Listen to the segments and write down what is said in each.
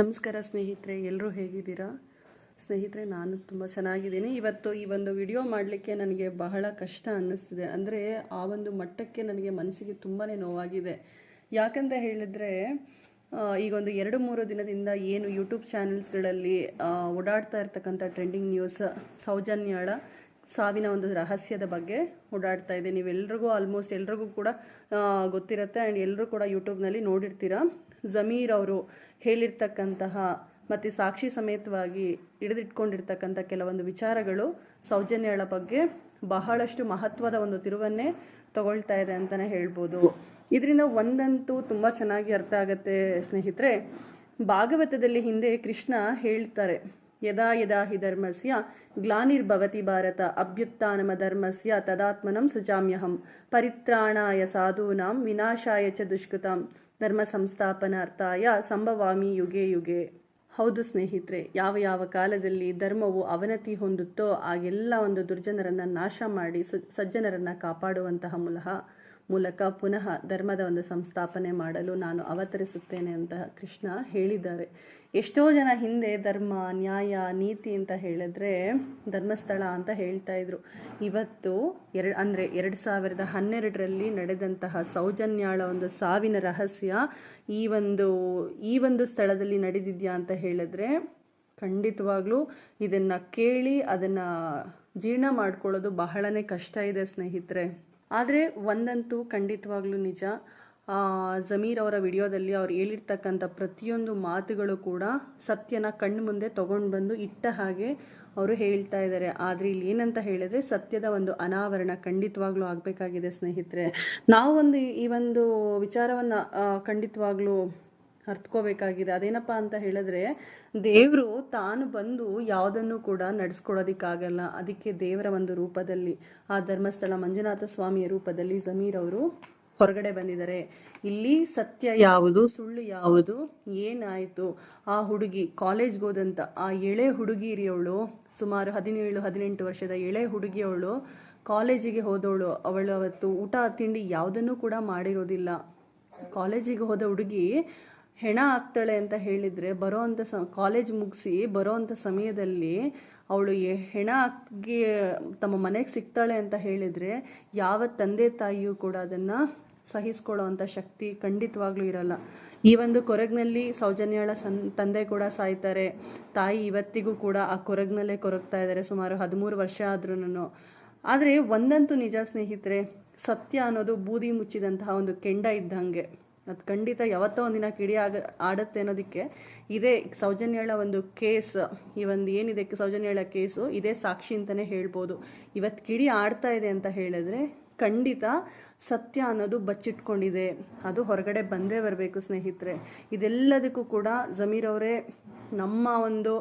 ನಮಸ್ಕಾರ ಸ್ನೇಹಿತರೆ ಎಲ್ಲರೂ ಹೇಗಿದ್ದೀರಾ? ಸ್ನೇಹಿತರೆ, ನಾನು ತುಂಬ ಚೆನ್ನಾಗಿದ್ದೀನಿ. ಇವತ್ತು ಈ ಒಂದು ವಿಡಿಯೋ ಮಾಡಲಿಕ್ಕೆ ನನಗೆ ಬಹಳ ಕಷ್ಟ ಅನ್ನಿಸ್ತಿದೆ. ಅಂದರೆ ಆ ಒಂದು ಮಟ್ಟಕ್ಕೆ ನನಗೆ ಮನಸ್ಸಿಗೆ ತುಂಬಾ ನೋವಾಗಿದೆ. ಯಾಕಂತ ಹೇಳಿದರೆ ಈಗೊಂದು ಎರಡು ಮೂರು ದಿನದಿಂದ ಏನು ಯೂಟ್ಯೂಬ್ ಚಾನೆಲ್ಸ್ಗಳಲ್ಲಿ ಓಡಾಡ್ತಾ ಇರ್ತಕ್ಕಂಥ ಟ್ರೆಂಡಿಂಗ್ ನ್ಯೂಸ್ ಸೌಜನ್ಯಾಳ, ಸಾವಿನ ಒಂದು ರಹಸ್ಯದ ಬಗ್ಗೆ ಓಡಾಡ್ತಾ ಇದೆ. ನೀವೆಲ್ರಿಗೂ ಆಲ್ಮೋಸ್ಟ್ ಎಲ್ರಿಗೂ ಕೂಡ ಗೊತ್ತಿರುತ್ತೆ. ಆ್ಯಂಡ್ ಎಲ್ಲರೂ ಕೂಡ ಯೂಟ್ಯೂಬ್ನಲ್ಲಿ ನೋಡಿರ್ತೀರಾ? ಜಮೀರ್ ಅವರು ಹೇಳಿರ್ತಕ್ಕಂತಹ ಮತ್ತು ಸಾಕ್ಷಿ ಸಮೇತವಾಗಿ ಹಿಡಿದಿಟ್ಕೊಂಡಿರ್ತಕ್ಕಂಥ ಕೆಲವೊಂದು ವಿಚಾರಗಳು ಸೌಜನ್ಯಗಳ ಬಗ್ಗೆ ಬಹಳಷ್ಟು ಮಹತ್ವದ ಒಂದು ತಿರುವನ್ನೇ ತಗೊಳ್ತಾ ಇದೆ ಅಂತಲೇ ಹೇಳ್ಬೋದು. ಇದರಿಂದ ಒಂದಂತೂ ತುಂಬ ಚೆನ್ನಾಗಿ ಅರ್ಥ ಆಗುತ್ತೆ ಸ್ನೇಹಿತರೆ. ಭಾಗವತದಲ್ಲಿ ಹಿಂದೆ ಕೃಷ್ಣ ಹೇಳ್ತಾರೆ, ಯದಾ ಯದಾ ಹಿ ಧರ್ಮಸ್ಯ ಗ್ಲಾನಿರ್ಭವತಿ ಭಾರತ, ಅಭ್ಯುತ್ಥಾನಮ ಧರ್ಮಸ್ಯ ತದಾತ್ಮನಂ ಸಜಾಮ್ಯಹಂ, ಪರಿತ್ರಾಣಾಯ ಸಾಧೂನಾಂ ವಿನಾಶಾಯ ಚ ದುಷ್ಕೃತಾಂ ಧರ್ಮ ಸಂಸ್ಥಾಪನಾರ್ಥಾಯ ಸಂಭವಾಮಿ ಯುಗೆ ಯುಗೆ. ಹೌದು ಸ್ನೇಹಿತರೆ, ಯಾವ ಯಾವ ಕಾಲದಲ್ಲಿ ಧರ್ಮವು ಅವನತಿ ಹೊಂದುತ್ತೋ ಆಗೆಲ್ಲ ಒಂದು ದುರ್ಜನರನ್ನು ನಾಶ ಮಾಡಿ ಸಜ್ಜನರನ್ನು ಕಾಪಾಡುವಂತಹ ಮೂಲಕ ಮೂಲಕ ಪುನಃ ಧರ್ಮದ ಒಂದು ಸಂಸ್ಥಾಪನೆ ಮಾಡಲು ನಾನು ಅವತರಿಸುತ್ತೇನೆ ಅಂತ ಕೃಷ್ಣ ಹೇಳಿದ್ದಾರೆ. ಎಷ್ಟೋ ಜನ ಹಿಂದೆ ಧರ್ಮ, ನ್ಯಾಯ, ನೀತಿ ಅಂತ ಹೇಳಿದ್ರೆ ಧರ್ಮಸ್ಥಳ ಅಂತ ಹೇಳ್ತಾ ಇದ್ರು. ಇವತ್ತು ಎರಡು, ಅಂದರೆ ಎರಡು ಸಾವಿರದ ಹನ್ನೆರಡರಲ್ಲಿ ನಡೆದಂತಹ ಸೌಜನ್ಯಾಳ ಒಂದು ಸಾವಿನ ರಹಸ್ಯ ಈ ಒಂದು ಈ ಒಂದು ಸ್ಥಳದಲ್ಲಿ ನಡೆದಿದ್ಯಾ ಅಂತ ಹೇಳಿದ್ರೆ ಖಂಡಿತವಾಗ್ಲೂ ಇದನ್ನು ಕೇಳಿ ಅದನ್ನು ಜೀರ್ಣ ಮಾಡ್ಕೊಳ್ಳೋದು ಬಹಳನೇ ಕಷ್ಟ ಇದೆ ಸ್ನೇಹಿತರೆ. ಆದರೆ ಒಂದಂತೂ ಖಂಡಿತವಾಗ್ಲೂ ನಿಜ. ಜಮೀರ್ ಅವರ ವಿಡಿಯೋದಲ್ಲಿ ಅವ್ರು ಹೇಳಿರ್ತಕ್ಕಂಥ ಪ್ರತಿಯೊಂದು ಮಾತುಗಳು ಕೂಡ ಸತ್ಯನ ಕಣ್ಣು ಮುಂದೆ ತಗೊಂಡು ಬಂದು ಇಟ್ಟ ಹಾಗೆ ಅವರು ಹೇಳ್ತಾ ಇದ್ದಾರೆ ಆದರೆ ಇಲ್ಲಿ ಏನಂತ ಹೇಳಿದ್ರೆ ಸತ್ಯದ ಒಂದು ಅನಾವರಣ ಖಂಡಿತವಾಗ್ಲೂ ಆಗಬೇಕಾಗಿದೆ ಸ್ನೇಹಿತರೆ. ನಾವು ಒಂದು ಈ ಒಂದು ವಿಚಾರವನ್ನು ಖಂಡಿತವಾಗ್ಲೂ ಅರ್ಥಕೋಬೇಕಾಗಿದೆ ಅದೇನಪ್ಪ ಅಂತ ಹೇಳಿದ್ರೆ, ದೇವರು ತಾನು ಬಂದು ಯಾವುದನ್ನು ಕೂಡ ನಡೆಸ್ಕೊಡೋದಕ್ಕಾಗಲ್ಲ. ಅದಕ್ಕೆ ದೇವರ ಒಂದು ರೂಪದಲ್ಲಿ, ಆ ಧರ್ಮಸ್ಥಳ ಮಂಜುನಾಥ ಸ್ವಾಮಿಯ ರೂಪದಲ್ಲಿ ಜಮೀರ್ ಅವರು ಹೊರಗಡೆ ಬಂದಿದ್ದಾರೆ. ಇಲ್ಲಿ ಸತ್ಯ ಯಾವುದು, ಸುಳ್ಳು ಯಾವುದು, ಏನಾಯಿತು? ಆ ಹುಡುಗಿ ಕಾಲೇಜ್ಗೆ ಹೋದಂಥ ಆ ಎಳೆ ಹುಡುಗಿರಿಯವಳು, ಸುಮಾರು ಹದಿನೇಳು, ಹದಿನೆಂಟು ವರ್ಷದ ಎಳೆ ಹುಡುಗಿಯವಳು ಕಾಲೇಜಿಗೆ ಹೋದವಳು. ಅವಳು ಅವತ್ತು ಊಟ, ತಿಂಡಿ ಯಾವುದನ್ನು ಕೂಡ ಮಾಡಿರೋದಿಲ್ಲ. ಕಾಲೇಜಿಗೆ ಹೋದ ಹುಡುಗಿ ಹೆಣ ಆಗ್ತಾಳೆ ಅಂತ ಹೇಳಿದರೆ ಬರೋವಂಥ ಸ ಕಾಲೇಜ್ ಮುಗಿಸಿ ಬರೋ ಅಂಥ ಸಮಯದಲ್ಲಿ ಅವಳು ಹೆಣ ಆಗಿ ತಮ್ಮ ಮನೆಗೆ ಸಿಗ್ತಾಳೆ ಅಂತ ಹೇಳಿದರೆ ಯಾವ ತಂದೆ ತಾಯಿಯೂ ಕೂಡ ಅದನ್ನು ಸಹಿಸ್ಕೊಳ್ಳೋ ಅಂಥ ಶಕ್ತಿ ಖಂಡಿತವಾಗ್ಲೂ ಇರಲ್ಲ. ಈ ಒಂದು ಕೊರಗಿನಲ್ಲಿ ಸೌಜನ್ಯಳ ಸನ್, ತಂದೆ ಕೂಡ ಸಾಯ್ತಾರೆ. ತಾಯಿ ಇವತ್ತಿಗೂ ಕೂಡ ಆ ಕೊರಗಿನಲ್ಲೇ ಕೊರಗ್ತಾ ಇದ್ದಾರೆ ಸುಮಾರು ಹದಿಮೂರು ವರ್ಷ ಆದ್ರೂ ಆದರೆ ಒಂದಂತೂ ನಿಜ ಸ್ನೇಹಿತರೆ, ಸತ್ಯ ಅನ್ನೋದು ಬೂದಿ ಮುಚ್ಚಿದಂತಹ ಒಂದು ಕೆಂಡ ಇದ್ದಂಗೆ. ಅದು ಖಂಡಿತ ಯಾವತ್ತೋ ಒಂದಿನ ಕಿಡಿ ಆಗ, ಆಡುತ್ತೆ ಅನ್ನೋದಕ್ಕೆ ಇದೇ ಸೌಜನ್ಯಳ ಒಂದು ಕೇಸ್, ಈ ಒಂದು ಏನಿದೆ ಸೌಜನ್ಯಳ ಕೇಸು, ಇದೇ ಸಾಕ್ಷಿ ಅಂತಲೇ ಹೇಳ್ಬೋದು. ಇವತ್ತು ಕಿಡಿ ಆಡ್ತಾ ಇದೆ ಅಂತ ಹೇಳಿದ್ರೆ ಖಂಡಿತ ಸತ್ಯ ಅನ್ನೋದು ಬಚ್ಚಿಟ್ಕೊಂಡಿದೆ. ಅದು ಹೊರಗಡೆ ಬಂದೇ ಬರಬೇಕು ಸ್ನೇಹಿತರೆ. ಇದೆಲ್ಲದಕ್ಕೂ ಕೂಡ ಜಮೀರವರೇ ನಮ್ಮ ಒಂದು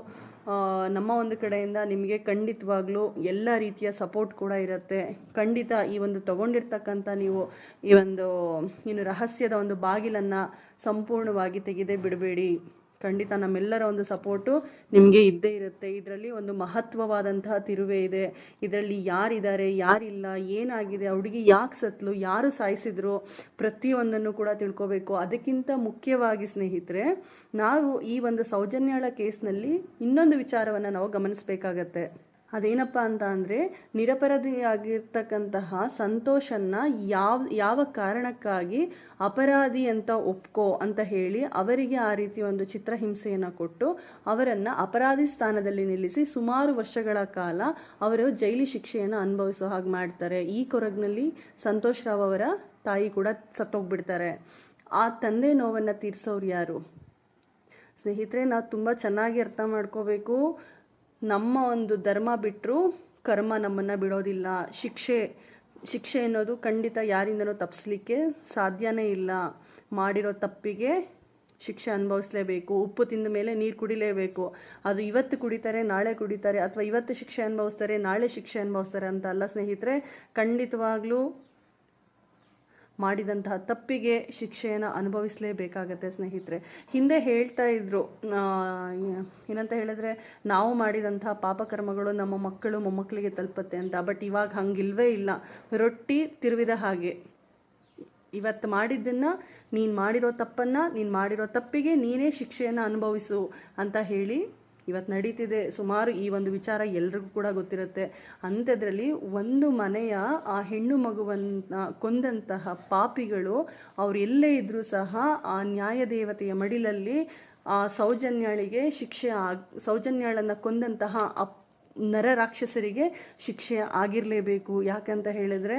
ನಮ್ಮ ಒಂದು ಕಡೆಯಿಂದ ನಿಮಗೆ ಖಂಡಿತವಾಗ್ಲೂ ಎಲ್ಲ ರೀತಿಯ ಸಪೋರ್ಟ್ ಕೂಡ ಇರುತ್ತೆ. ಖಂಡಿತ ಈ ಒಂದು ತಗೊಂಡಿರ್ತಕ್ಕಂಥ ನೀವು ಈ ಒಂದು ಏನು ರಹಸ್ಯದ ಒಂದು ಬಾಗಿಲನ್ನು ಸಂಪೂರ್ಣವಾಗಿ ತೆಗೆದೇ ಬಿಡಬೇಡಿ. ಖಂಡಿತ ನಮ್ಮೆಲ್ಲರ ಒಂದು ಸಪೋರ್ಟು ನಿಮಗೆ ಇದ್ದೇ ಇರುತ್ತೆ. ಇದರಲ್ಲಿ ಒಂದು ಮಹತ್ವವಾದಂತಹ ತಿರುವೆ ಇದೆ. ಇದರಲ್ಲಿ ಯಾರಿದ್ದಾರೆ, ಯಾರಿಲ್ಲ, ಏನಾಗಿದೆ, ಹುಡುಗಿ ಯಾಕೆ ಸತ್ಲು, ಯಾರು ಸಾಯಿಸಿದ್ರು ಪ್ರತಿಯೊಂದನ್ನು ಕೂಡ ತಿಳ್ಕೋಬೇಕು. ಅದಕ್ಕಿಂತ ಮುಖ್ಯವಾಗಿ ಸ್ನೇಹಿತರೆ, ನಾವು ಈ ಒಂದು ಸೌಜನ್ಯಳ ಕೇಸ್ನಲ್ಲಿ ಇನ್ನೊಂದು ವಿಚಾರವನ್ನು ನಾವು ಗಮನಿಸಬೇಕಾಗತ್ತೆ. ಅದೇನಪ್ಪ ಅಂತ ಅಂದರೆ ನಿರಪರಾಧಿಯಾಗಿರ್ತಕ್ಕಂತಹ ಸಂತೋಷನ್ನ ಯಾವ ಯಾವ ಕಾರಣಕ್ಕಾಗಿ ಅಪರಾಧಿ ಅಂತ ಒಪ್ಕೋ ಅಂತ ಹೇಳಿ ಅವರಿಗೆ ಆ ರೀತಿ ಒಂದು ಚಿತ್ರಹಿಂಸೆಯನ್ನು ಕೊಟ್ಟು ಅವರನ್ನು ಅಪರಾಧಿ ಸ್ಥಾನದಲ್ಲಿ ನಿಲ್ಲಿಸಿ ಸುಮಾರು ವರ್ಷಗಳ ಕಾಲ ಅವರು ಜೈಲಿ ಶಿಕ್ಷೆಯನ್ನು ಅನುಭವಿಸೋ ಹಾಗೆ ಮಾಡ್ತಾರೆ. ಈ ಕೊರಗಿನಲ್ಲಿ ಸಂತೋಷ್ ರಾವ್ ಅವರ ತಾಯಿ ಕೂಡ ಸತ್ತೋಗ್ಬಿಡ್ತಾರೆ. ಆ ತಂದೆ ನೋವನ್ನು ತೀರಿಸೋರು ಯಾರು? ಸ್ನೇಹಿತರೆ, ನಾವು ತುಂಬ ಚೆನ್ನಾಗಿ ಅರ್ಥ ಮಾಡ್ಕೋಬೇಕು. ನಮ್ಮ ಒಂದು ಧರ್ಮ ಬಿಟ್ಟರೂ ಕರ್ಮ ನಮ್ಮನ್ನು ಬಿಡೋದಿಲ್ಲ. ಶಿಕ್ಷೆ ಶಿಕ್ಷೆ ಅನ್ನೋದು ಖಂಡಿತ ಯಾರಿಂದನೂ ತಪ್ಪಿಸ್ಲಿಕ್ಕೆ ಸಾಧ್ಯನೇ ಇಲ್ಲ. ಮಾಡಿರೋ ತಪ್ಪಿಗೆ ಶಿಕ್ಷೆ ಅನುಭವಿಸ್ಲೇಬೇಕು. ಉಪ್ಪು ತಿಂದ ಮೇಲೆ ನೀರು ಕುಡಿಲೇಬೇಕು. ಅದು ಇವತ್ತು ಕುಡಿತಾರೆ, ನಾಳೆ ಕುಡಿತಾರೆ, ಅಥವಾ ಇವತ್ತು ಶಿಕ್ಷೆ ಅನುಭವಿಸ್ತಾರೆ, ನಾಳೆ ಶಿಕ್ಷೆ ಅನುಭವಿಸ್ತಾರೆ ಅಂತ ಅಲ್ಲ ಸ್ನೇಹಿತರೆ, ಖಂಡಿತವಾಗ್ಲೂ ಮಾಡಿದಂತಹ ತಪ್ಪಿಗೆ ಶಿಕ್ಷೆಯನ್ನು ಅನುಭವಿಸಲೇಬೇಕಾಗತ್ತೆ ಸ್ನೇಹಿತರೆ. ಹಿಂದೆ ಹೇಳ್ತಾ ಇದ್ರು ಏನಂತ ಹೇಳಿದ್ರೆ, ನಾವು ಮಾಡಿದಂತಹ ಪಾಪಕರ್ಮಗಳು ನಮ್ಮ ಮಕ್ಕಳು ಮೊಮ್ಮಕ್ಕಳಿಗೆ ತಲುಪತ್ತೆ ಅಂತ, ಬಟ್ ಇವಾಗ ಹಂಗಿಲ್ವೇ ಇಲ್ಲ. ರೊಟ್ಟಿ ತಿರುವಿದ ಹಾಗೆ. ಇವತ್ತು ಮಾಡಿದ್ದನ್ನು, ನೀನು ಮಾಡಿರೋ ತಪ್ಪನ್ನು, ನೀನು ಮಾಡಿರೋ ತಪ್ಪಿಗೆ ನೀನೇ ಶಿಕ್ಷೆಯನ್ನು ಅನುಭವಿಸು ಅಂತ ಹೇಳಿ ಇವತ್ತು ನಡೀತಿದೆ. ಸುಮಾರು ಈ ಒಂದು ವಿಚಾರ ಎಲ್ರಿಗೂ ಕೂಡ ಗೊತ್ತಿರುತ್ತೆ. ಅಂಥದ್ರಲ್ಲಿ ಒಂದು ಮನೆಯ ಆ ಹೆಣ್ಣು ಮಗುವನ್ನು ಕೊಂದಂತಹ ಪಾಪಿಗಳು ಅವ್ರು ಎಲ್ಲೇ ಇದ್ದರೂ ಸಹ ಆ ನ್ಯಾಯದೇವತೆಯ ಮಡಿಲಲ್ಲಿ ಆ ಸೌಜನ್ಯಾಳಿಗೆ ಶಿಕ್ಷೆ ಆಗ್ ಸೌಜನ್ಯಾಳನ್ನು ಕೊಂದಂತಹ ಅಪ್ ನರ ರಾಕ್ಷಸರಿಗೆ ಶಿಕ್ಷೆ ಆಗಿರಲೇಬೇಕು. ಯಾಕಂತ ಹೇಳಿದ್ರೆ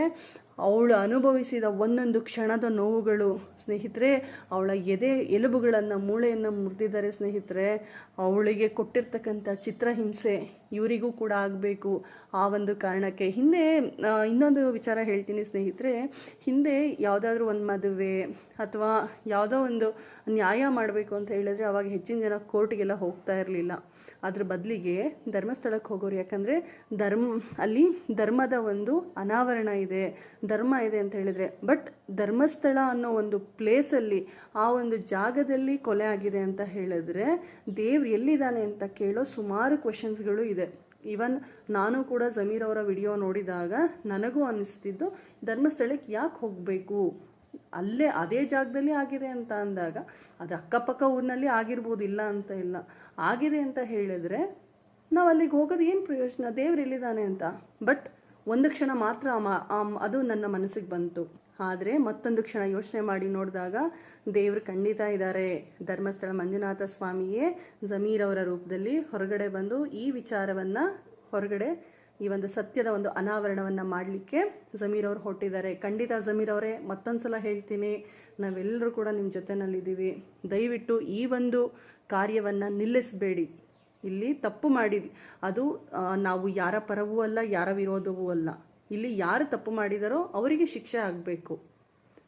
ಅವಳು ಅನುಭವಿಸಿದ ಒಂದೊಂದು ಕ್ಷಣದ ನೋವುಗಳು. ಸ್ನೇಹಿತರೆ, ಅವಳ ಎದೆ ಎಲುಬುಗಳನ್ನು ಮೂಳೆಯನ್ನು ಮುರಿದಿದ್ದಾರೆ ಸ್ನೇಹಿತರೆ. ಅವಳಿಗೆ ಕೊಟ್ಟಿರ್ತಕ್ಕಂಥ ಚಿತ್ರಹಿಂಸೆ ಇವರಿಗೂ ಕೂಡ ಆಗಬೇಕು. ಆ ಒಂದು ಕಾರಣಕ್ಕೆ ಹಿಂದೆ ಇನ್ನೊಂದು ವಿಚಾರ ಹೇಳ್ತೀನಿ ಸ್ನೇಹಿತರೆ. ಹಿಂದೆ ಯಾವುದಾದ್ರೂ ಒಂದು ಮದುವೆ ಅಥವಾ ಯಾವುದೋ ಒಂದು ನ್ಯಾಯ ಮಾಡಬೇಕು ಅಂತ ಹೇಳಿದ್ರೆ ಅವಾಗ ಹೆಚ್ಚಿನ ಜನ ಕೋರ್ಟ್ಗೆಲ್ಲ ಹೋಗ್ತಾ ಇರಲಿಲ್ಲ. ಅದ್ರ ಬದಲಿಗೆ ಧರ್ಮಸ್ಥಳಕ್ಕೆ ಹೋಗೋರು ಯಾಕಂದರೆ ಧರ್ಮ, ಅಲ್ಲಿ ಧರ್ಮದ ಒಂದು ಅನಾವರಣ ಇದೆ, ಧರ್ಮ ಇದೆ ಅಂತ ಹೇಳಿದರೆ. ಬಟ್ ಧರ್ಮಸ್ಥಳ ಅನ್ನೋ ಒಂದು ಪ್ಲೇಸಲ್ಲಿ ಆ ಒಂದು ಜಾಗದಲ್ಲಿ ಕೊಲೆ ಆಗಿದೆ ಅಂತ ಹೇಳಿದ್ರೆ ದೇವ್ರು ಎಲ್ಲಿದ್ದಾನೆ ಅಂತ ಕೇಳೋ ಸುಮಾರು ಕ್ವಶನ್ಸ್ಗಳು ಇದೆ. ಈವನ್ ನಾನು ಕೂಡ ಜಮೀರ್ ಅವರ ವಿಡಿಯೋ ನೋಡಿದಾಗ ನನಗೂ ಅನ್ನಿಸ್ತಿದ್ದು ಧರ್ಮಸ್ಥಳಕ್ಕೆ ಯಾಕೆ ಹೋಗಬೇಕು? ಅಲ್ಲೇ ಅದೇ ಜಾಗದಲ್ಲಿ ಆಗಿದೆ ಅಂತ ಅಂದಾಗ ಅದು ಅಕ್ಕಪಕ್ಕ ಊರಿನಲ್ಲಿ ಆಗಿರ್ಬೋದು ಇಲ್ಲ ಅಂತ ಇಲ್ಲ. ಆಗಿದೆ ಅಂತ ಹೇಳಿದರೆ ನಾವು ಅಲ್ಲಿಗೆ ಹೋಗೋದು ಏನು ಪ್ರಯೋಜನ? ದೇವ್ರು ಎಲ್ಲಿದ್ದಾನೆ ಅಂತ? ಬಟ್ ಒಂದು ಕ್ಷಣ ಮಾತ್ರ ಅದು ನನ್ನ ಮನಸ್ಸಿಗೆ ಬಂತು. ಆದರೆ ಮತ್ತೊಂದು ಕ್ಷಣ ಯೋಚನೆ ಮಾಡಿ ನೋಡಿದಾಗ ದೇವರು ಖಂಡಿತ ಇದ್ದಾರೆ ಧರ್ಮಸ್ಥಳ ಮಂಜುನಾಥ ಸ್ವಾಮಿಯೇ ಜಮೀರ್ ಅವರ ರೂಪದಲ್ಲಿ ಹೊರಗಡೆ ಬಂದು ಈ ವಿಚಾರವನ್ನು ಹೊರಗಡೆ ಈ ಒಂದು ಸತ್ಯದ ಒಂದು ಅನಾವರಣವನ್ನು ಮಾಡಲಿಕ್ಕೆ ಜಮೀರ್ ಅವರು ಹೊಟ್ಟಿದ್ದಾರೆ ಖಂಡಿತ ಜಮೀರ್ ಅವರೇ ಮತ್ತೊಂದು ಸಲ ಹೇಳ್ತೀನಿ, ನಾವೆಲ್ಲರೂ ಕೂಡ ನಿಮ್ಮ ಜೊತೆನಲ್ಲಿದ್ದೀವಿ. ದಯವಿಟ್ಟು ಈ ಒಂದು ಕಾರ್ಯವನ್ನು ನಿಲ್ಲಿಸಬೇಡಿ. ಇಲ್ಲಿ ತಪ್ಪು ಮಾಡಿದ್ವಿ ಅದು ನಾವು ಯಾರ ಪರವೂ ಅಲ್ಲ, ಯಾರ ವಿರೋಧವೂ ಅಲ್ಲ. ಇಲ್ಲಿ ಯಾರು ತಪ್ಪು ಮಾಡಿದಾರೋ ಅವರಿಗೆ ಶಿಕ್ಷೆ ಆಗಬೇಕು.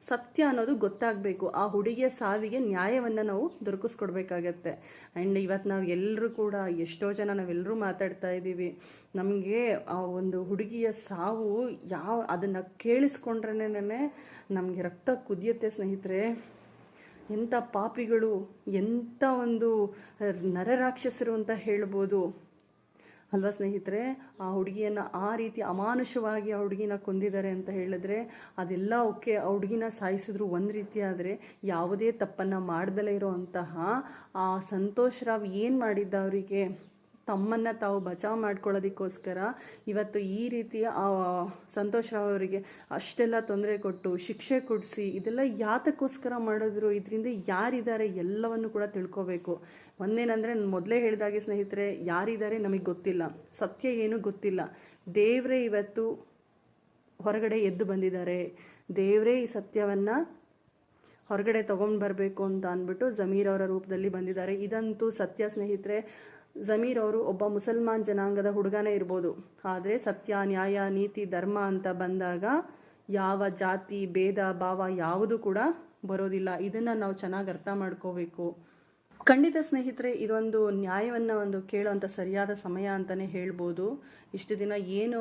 ಸತ್ಯ ಅನ್ನೋದು ಗೊತ್ತಾಗಬೇಕು. ಆ ಹುಡುಗಿಯ ಸಾವಿಗೆ ನ್ಯಾಯವನ್ನು ನಾವು ದೊರಕಿಸ್ಕೊಡ್ಬೇಕಾಗತ್ತೆ. ಆ್ಯಂಡ್ ಇವತ್ತು ನಾವು ಎಲ್ಲರೂ ಕೂಡ ಎಷ್ಟೋ ಜನ ನಾವೆಲ್ಲರೂ ಮಾತಾಡ್ತಾ ಇದ್ದೀವಿ. ನಮಗೆ ಆ ಒಂದು ಹುಡುಗಿಯ ಸಾವು ಯಾವ, ಅದನ್ನು ಕೇಳಿಸ್ಕೊಂಡ್ರೇ ನಮಗೆ ರಕ್ತ ಕುದಿಯುತ್ತೆ ಸ್ನೇಹಿತರೆ. ಎಂಥ ಪಾಪಿಗಳು, ಎಂಥ ಒಂದು ನರರಾಕ್ಷಸರು ಅಂತ ಹೇಳ್ಬೋದು. ಅಲ್ವಾ ಸ್ನೇಹಿತರೆ? ಆ ಹುಡುಗಿಯನ್ನು ಆ ರೀತಿ ಅಮಾನುಷವಾಗಿ ಆ ಹುಡುಗಿನ ಕೊಂದಿದ್ದಾರೆ ಅಂತ ಹೇಳಿದ್ರೆ ಅದೆಲ್ಲ ಓಕೆ, ಆ ಹುಡುಗಿನ ಸಾಯಿಸಿದ್ರು ಒಂದು ರೀತಿ ಆದರೆ ಯಾವುದೇ ತಪ್ಪನ್ನು ಮಾಡ್ದಲೇ ಇರೋವಂತಹ ಆ ಸಂತೋಷ್ ರಾವ್ ಏನು ಮಾಡಿದ್ದ ಅವರಿಗೆ? ತಮ್ಮನ್ನು ತಾವು ಬಚಾವ್ ಮಾಡ್ಕೊಳ್ಳೋದಕ್ಕೋಸ್ಕರ ಇವತ್ತು ಈ ರೀತಿಯ ಸಂತೋಷ್ ರಾವ್ ಅವರಿಗೆ ಅಷ್ಟೆಲ್ಲ ತೊಂದರೆ ಕೊಟ್ಟು ಶಿಕ್ಷೆ ಕೊಡಿಸಿ ಇದೆಲ್ಲ ಯಾತಕ್ಕೋಸ್ಕರ ಮಾಡಿದ್ರು, ಇದರಿಂದ ಯಾರಿದ್ದಾರೆ ಎಲ್ಲವನ್ನು ಕೂಡ ತಿಳ್ಕೋಬೇಕು. ಒಂದೇನಂದರೆ, ಮೊದಲೇ ಹೇಳಿದಾಗೆ ಸ್ನೇಹಿತರೆ, ಯಾರಿದ್ದಾರೆ ನಮಗೆ ಗೊತ್ತಿಲ್ಲ. ಸತ್ಯ ಏನು ಗೊತ್ತಿಲ್ಲ. ದೇವರೇ ಇವತ್ತು ಹೊರಗಡೆ ಎದ್ದು ಬಂದಿದ್ದಾರೆ. ದೇವರೇ ಈ ಸತ್ಯವನ್ನು ಹೊರಗಡೆ ತೊಗೊಂಡು ಬರಬೇಕು ಅಂತ ಅಂದ್ಬಿಟ್ಟು ಜಮೀರ್ ಅವರ ರೂಪದಲ್ಲಿ ಬಂದಿದ್ದಾರೆ. ಇದಂತೂ ಸತ್ಯ ಸ್ನೇಹಿತರೆ. ಜಮೀರ್ ಅವರು ಒಬ್ಬ ಮುಸಲ್ಮಾನ್ ಜನಾಂಗದ ಹುಡುಗನೇ ಇರ್ಬೋದು. ಆದರೆ ಸತ್ಯ, ನ್ಯಾಯ, ನೀತಿ, ಧರ್ಮ ಅಂತ ಬಂದಾಗ ಯಾವ ಜಾತಿ, ಭೇದ, ಭಾವ ಯಾವುದು ಕೂಡ ಬರೋದಿಲ್ಲ. ಇದನ್ನು ನಾವು ಚೆನ್ನಾಗಿ ಅರ್ಥ ಮಾಡ್ಕೋಬೇಕು. ಖಂಡಿತ ಸ್ನೇಹಿತರೆ, ಇದೊಂದು ನ್ಯಾಯವನ್ನು ಒಂದು ಕೇಳುವಂಥ ಸರಿಯಾದ ಸಮಯ ಅಂತಲೇ ಹೇಳ್ಬೋದು. ಇಷ್ಟು ದಿನ ಏನು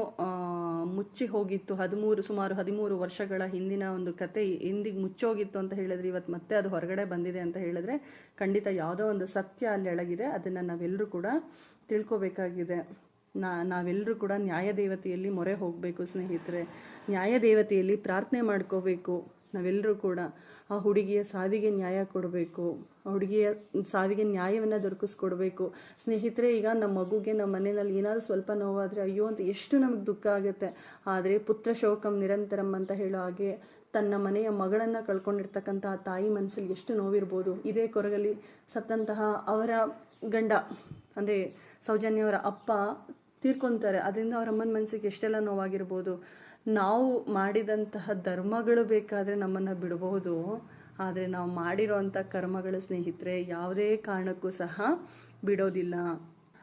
ಮುಚ್ಚಿ ಹೋಗಿತ್ತು, ಹದಿಮೂರು, ಸುಮಾರು ಹದಿಮೂರು ವರ್ಷಗಳ ಹಿಂದಿನ ಒಂದು ಕತೆ ಹಿಂದಿಗೆ ಮುಚ್ಚೋಗಿತ್ತು ಅಂತ ಹೇಳಿದ್ರೆ ಇವತ್ತು ಮತ್ತೆ ಅದು ಹೊರಗಡೆ ಬಂದಿದೆ ಅಂತ ಹೇಳಿದ್ರೆ, ಖಂಡಿತ ಯಾವುದೋ ಒಂದು ಸತ್ಯ ಅಲ್ಲಿ ಅಡಗಿದೆ ಅದನ್ನು ನಾವೆಲ್ಲರೂ ಕೂಡ ತಿಳ್ಕೊಬೇಕಾಗಿದೆ. ನಾ ನಾವೆಲ್ಲರೂ ಕೂಡ ನ್ಯಾಯದೇವತೆಯಲ್ಲಿ ಮೊರೆ ಹೋಗಬೇಕು ಸ್ನೇಹಿತರೆ. ನ್ಯಾಯದೇವತೆಯಲ್ಲಿ ಪ್ರಾರ್ಥನೆ ಮಾಡ್ಕೋಬೇಕು ನಾವೆಲ್ಲರೂ ಕೂಡ. ಆ ಹುಡುಗಿಯ ಸಾವಿಗೆ ನ್ಯಾಯ ಕೊಡಬೇಕು. ಹುಡುಗಿಯ ಸಾವಿಗೆ ನ್ಯಾಯವನ್ನು ದೊರಕಿಸ್ಕೊಡ್ಬೇಕು. ಸ್ನೇಹಿತರೆ, ಈಗ ನಮ್ಮ ಮಗುಗೆ ನಮ್ಮ ಮನೆಯಲ್ಲಿ ಏನಾದರೂ ಸ್ವಲ್ಪ ನೋವಾದರೆ ಅಯ್ಯೋ ಅಂತ ಎಷ್ಟು ನಮಗೆ ದುಃಖ ಆಗುತ್ತೆ. ಆದರೆ ಪುತ್ರ ಶೋಕಂ ನಿರಂತರಂ ಅಂತ ಹೇಳೋ ಹಾಗೆ ತನ್ನ ಮನೆಯ ಮಗಳನ್ನು ಕಳ್ಕೊಂಡಿರ್ತಕ್ಕಂಥ ತಾಯಿ ಮನಸ್ಸಲ್ಲಿ ಎಷ್ಟು ನೋವಿರ್ಬೋದು. ಇದೇ ಕೊರಗಲ್ಲಿ ಸತ್ತಂತಹ ಅವರ ಗಂಡ, ಅಂದರೆ ಸೌಜನ್ಯ ಅವರ ಅಪ್ಪ ತೀರ್ಕೊತಾರೆ. ಅದರಿಂದ ಅವರ ಅಮ್ಮನ ಮನಸ್ಸಿಗೆ ಎಷ್ಟೆಲ್ಲ ನೋವಾಗಿರ್ಬೋದು. ನಾವು ಮಾಡಿದಂತಹ ಧರ್ಮಗಳು ಬೇಕಾದರೆ ನಮ್ಮನ್ನು ಬಿಡಬಹುದು ಆದರೆ ನಾವು ಮಾಡಿರೋವಂಥ ಕರ್ಮಗಳು ಸ್ನೇಹಿತರೆ, ಯಾವುದೇ ಕಾರಣಕ್ಕೂ ಸಹ ಬಿಡೋದಿಲ್ಲ.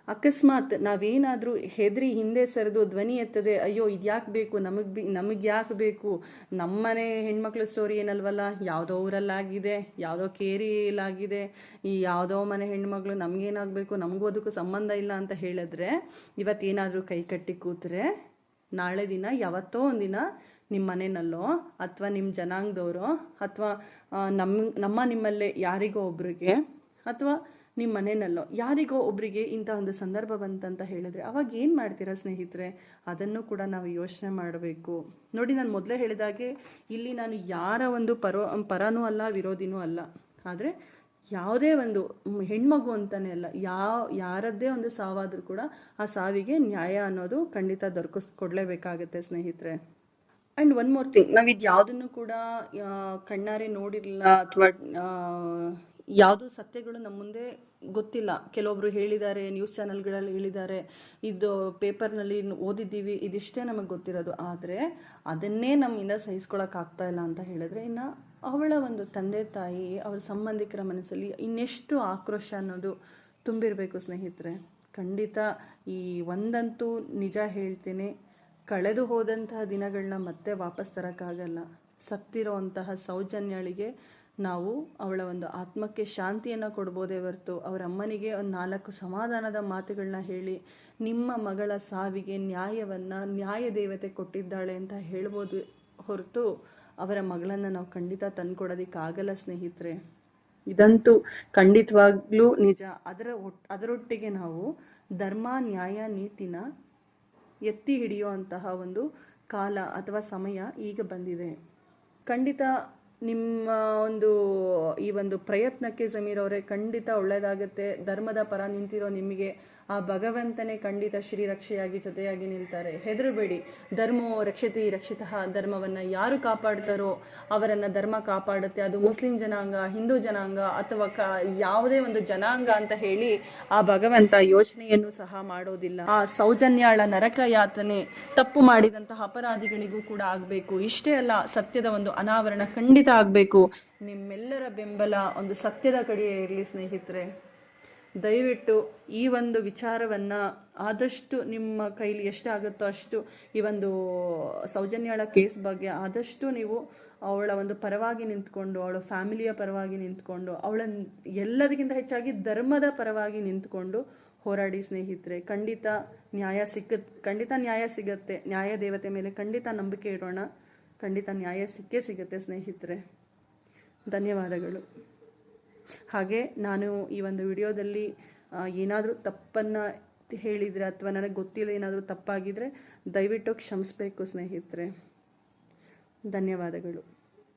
ಅಕಸ್ಮಾತ್ ನಾವೇನಾದರೂ ಹೆದರಿ ಹಿಂದೆ ಸರಿದು ಧ್ವನಿ ಎತ್ತದೆ, ಅಯ್ಯೋ, ಇದ್ಯಾಕೆ ಬೇಕು? ನಮಗೆ ಬಿ, ನಮಗೆ ಯಾಕೆ ಬೇಕು? ನಮ್ಮನೆ ಹೆಣ್ಮಕ್ಳ ಸ್ಟೋರಿ ಏನಲ್ವಲ್ಲ? ಯಾವುದೋ ಊರಲ್ಲಾಗಿದೆ, ಯಾವುದೋ ಕೇರಿಯಲ್ಲಾಗಿದೆ ಈ ಯಾವುದೋ ಮನೆ ಹೆಣ್ಮಗಳು ನಮಗೇನಾಗಬೇಕು? ನಮಗೂ ಅದಕ್ಕೂ ಸಂಬಂಧ ಇಲ್ಲ ಅಂತ ಹೇಳಿದ್ರೆ, ಇವತ್ತೇನಾದರೂ ಕೈ ಕಟ್ಟಿ ಕೂತ್ರೆ, ನಾಳೆ ದಿನ ಯಾವತ್ತೋ ಒಂದಿನ ನಿಮ್ಮ ಮನೆಯಲ್ಲೋ ಅಥವಾ ನಿಮ್ಮ ಜನಾಂಗದವರು ಅಥವಾ ನಮ್ಮ ನಮ್ಮ ನಿಮ್ಮಲ್ಲೇ ಯಾರಿಗೋ ಒಬ್ರಿಗೆ ಅಥವಾ ನಿಮ್ಮ ಮನೆಯಲ್ಲೋ ಯಾರಿಗೋ ಒಬ್ಬರಿಗೆ ಇಂಥ ಒಂದು ಸಂದರ್ಭ ಬಂತಂತ ಹೇಳಿದ್ರೆ ಅವಾಗ ಏನು ಮಾಡ್ತೀರಾ ಸ್ನೇಹಿತರೆ? ಅದನ್ನು ಕೂಡ ನಾವು ಯೋಚನೆ ಮಾಡಬೇಕು. ನೋಡಿ, ನಾನು ಮೊದಲೇ ಹೇಳಿದಾಗೆ ಇಲ್ಲಿ ನಾನು ಯಾರ ಒಂದು ಪರೋ, ಪರನೂ ಅಲ್ಲ, ವಿರೋಧಿನೂ ಅಲ್ಲ. ಆದರೆ ಯಾವುದೇ ಒಂದು ಹೆಣ್ಮಗು ಅಂತಲೇ ಅಲ್ಲ, ಯಾವ, ಯಾರದ್ದೇ ಒಂದು ಸಾವಾದರೂ ಕೂಡ ಆ ಸಾವಿಗೆ ನ್ಯಾಯ ಅನ್ನೋದು ಖಂಡಿತ ದೊರಕಿಸ್, ಕೊಡಲೇಬೇಕಾಗುತ್ತೆ ಸ್ನೇಹಿತರೆ. ಆ್ಯಂಡ್ ಒನ್ ಮೋರ್ ಥಿಂಗ್ ನಾವು ಇದು ಯಾವುದನ್ನು ಕೂಡ ಕಣ್ಣಾರೆ ನೋಡಿರಲಿಲ್ಲ ಅಥವಾ ಯಾವುದು ಸತ್ಯಗಳು ನಮ್ಮ ಮುಂದೆ ಗೊತ್ತಿಲ್ಲ. ಕೆಲವೊಬ್ರು ಹೇಳಿದ್ದಾರೆ ನ್ಯೂಸ್ ಚಾನಲ್ಗಳಲ್ಲಿ ಹೇಳಿದ್ದಾರೆ, ಇದು ಪೇಪರ್ನಲ್ಲಿ ಓದಿದ್ದೀವಿ, ಇದಿಷ್ಟೇ ನಮಗೆ ಗೊತ್ತಿರೋದು. ಆದರೆ, ಅದನ್ನೇ ನಮ್ಮಿಂದ ಸಹಿಸ್ಕೊಳಕ್ಕಾಗ್ತಾ ಇಲ್ಲ ಅಂತ ಹೇಳಿದ್ರೆ, ಇನ್ನು ಅವಳ ಒಂದು ತಂದೆ ತಾಯಿ, ಅವರ ಸಂಬಂಧಿಕರ ಮನಸ್ಸಲ್ಲಿ ಇನ್ನೆಷ್ಟು ಆಕ್ರೋಶ ಅನ್ನೋದು ತುಂಬಿರಬೇಕು ಸ್ನೇಹಿತರೆ. ಖಂಡಿತ ಈ ಒಂದಂತೂ ನಿಜ ಹೇಳ್ತೀನಿ. ಕಳೆದು ಹೋದಂತಹ ದಿನಗಳನ್ನ ಮತ್ತೆ ವಾಪಸ್ ತರೋಕ್ಕಾಗಲ್ಲ. ಸತ್ತಿರೋಂತಹ ಸೌಜನ್ಯಳಿಗೆ ನಾವು ಅವಳ ಒಂದು ಆತ್ಮಕ್ಕೆ ಶಾಂತಿಯನ್ನು ಕೊಡ್ಬೋದೇ ಹೊರತು ಅವರ ಅಮ್ಮನಿಗೆ ಒಂದು ನಾಲ್ಕು ಸಮಾಧಾನದ ಮಾತುಗಳನ್ನ ಹೇಳಿ, ನಿಮ್ಮ ಮಗಳ ಸಾವಿಗೆ ನ್ಯಾಯವನ್ನು, ನ್ಯಾಯ ದೇವತೆ ಕೊಟ್ಟಿದ್ದಾಳೆ ಅಂತ ಹೇಳ್ಬೋದು ಹೊರತು ಅವರ ಮಗಳನ್ನು ನಾವು ಖಂಡಿತ ತಂದ್ಕೊಡೋದಕ್ಕಾಗಲ್ಲ ಸ್ನೇಹಿತರೆ. ಇದಂತೂ ಖಂಡಿತವಾಗ್ಲೂ ನಿಜ. ಅದರ ಒಟ್, ಅದರೊಟ್ಟಿಗೆ ನಾವು ಧರ್ಮ, ನ್ಯಾಯ, ನೀತಿನ ಎತ್ತಿ ಹಿಡಿಯುವಂತಹ ಒಂದು ಕಾಲ ಅಥವಾ ಸಮಯ ಈಗ ಬಂದಿದೆ. ಖಂಡಿತ ನಿಮ್ಮ ಒಂದು, ಈ ಒಂದು ಪ್ರಯತ್ನಕ್ಕೆ ಸಮೀರ್ ಅವರೇ ಖಂಡಿತ ಒಳ್ಳೆಯದಾಗುತ್ತೆ ಧರ್ಮದ ಪರ ನಿಂತಿರೋ ನಿಮಗೆ ಆ ಭಗವಂತನೇ ಖಂಡಿತ ಶ್ರೀರಕ್ಷೆಯಾಗಿ ಜೊತೆಯಾಗಿ ನಿಲ್ತಾರೆ. ಹೆದರಬೇಡಿ. ಧರ್ಮೋ ರಕ್ಷತಿ ರಕ್ಷಿತಃ. ಧರ್ಮವನ್ನು ಯಾರು ಕಾಪಾಡ್ತಾರೋ ಅವರನ್ನು ಧರ್ಮ ಕಾಪಾಡುತ್ತೆ. ಅದು ಮುಸ್ಲಿಂ ಜನಾಂಗ, ಹಿಂದೂ ಜನಾಂಗ ಅಥವಾ ಕ, ಯಾವುದೇ ಒಂದು ಜನಾಂಗ ಅಂತ ಹೇಳಿ ಆ ಭಗವಂತ ಯೋಚನೆಯನ್ನು ಸಹ ಮಾಡೋದಿಲ್ಲ. ಆ ಸೌಜನ್ಯಾಳ ನರಕ ಯಾತನೆ ತಪ್ಪು ಮಾಡಿದಂತಹ ಅಪರಾಧಿಗಳಿಗೂ ಕೂಡ ಆಗಬೇಕು. ಇಷ್ಟೇ ಅಲ್ಲ, ಸತ್ಯದ ಒಂದು ಅನಾವರಣ ಖಂಡಿತ ಆಗಬೇಕು. ನಿಮ್ಮೆಲ್ಲರ ಬೆಂಬಲ ಒಂದು ಸತ್ಯದ ಕಡೆಯೇ ಇರಲಿ, ಸ್ನೇಹಿತರೆ. ದಯವಿಟ್ಟು ಈ ಒಂದು ವಿಚಾರವನ್ನು ಆದಷ್ಟು ನಿಮ್ಮ ಕೈಲಿ ಎಷ್ಟಾಗುತ್ತೋ ಅಷ್ಟು ಈ ಒಂದು ಸೌಜನ್ಯಳ ಕೇಸ್ ಬಗ್ಗೆ ಆದಷ್ಟು ನೀವು ಅವಳ ಒಂದು ಪರವಾಗಿ ನಿಂತ್ಕೊಂಡು, ಅವಳ ಫ್ಯಾಮಿಲಿಯ ಪರವಾಗಿ ನಿಂತ್ಕೊಂಡು, ಅವಳ ಎಲ್ಲದಕ್ಕಿಂತ ಹೆಚ್ಚಾಗಿ ಧರ್ಮದ ಪರವಾಗಿ ನಿಂತ್ಕೊಂಡು ಹೋರಾಡಿ, ಸ್ನೇಹಿತರೆ. ಖಂಡಿತ ನ್ಯಾಯ ಸಿಕ್ಕ ಖಂಡಿತ ನ್ಯಾಯ ಸಿಗತ್ತೆ. ನ್ಯಾಯ ದೇವತೆ ಮೇಲೆ ಖಂಡಿತ ನಂಬಿಕೆ ಇಡೋಣ. ಖಂಡಿತ ನ್ಯಾಯ ಸಿಕ್ಕೇ ಸಿಗುತ್ತೆ, ಸ್ನೇಹಿತರೆ. ಧನ್ಯವಾದಗಳು. ಹಾಗೆ ನಾನು ಈ ಒಂದು ವಿಡಿಯೋದಲ್ಲಿ ಏನಾದರೂ ತಪ್ಪನ್ನು ಹೇಳಿದರೆ ಅಥವಾ ನನಗೆ ಗೊತ್ತಿಲ್ಲ ಏನಾದರೂ ತಪ್ಪಾಗಿದ್ದರೆ ದಯವಿಟ್ಟು ಕ್ಷಮಿಸಬೇಕು, ಸ್ನೇಹಿತರೆ. ಧನ್ಯವಾದಗಳು.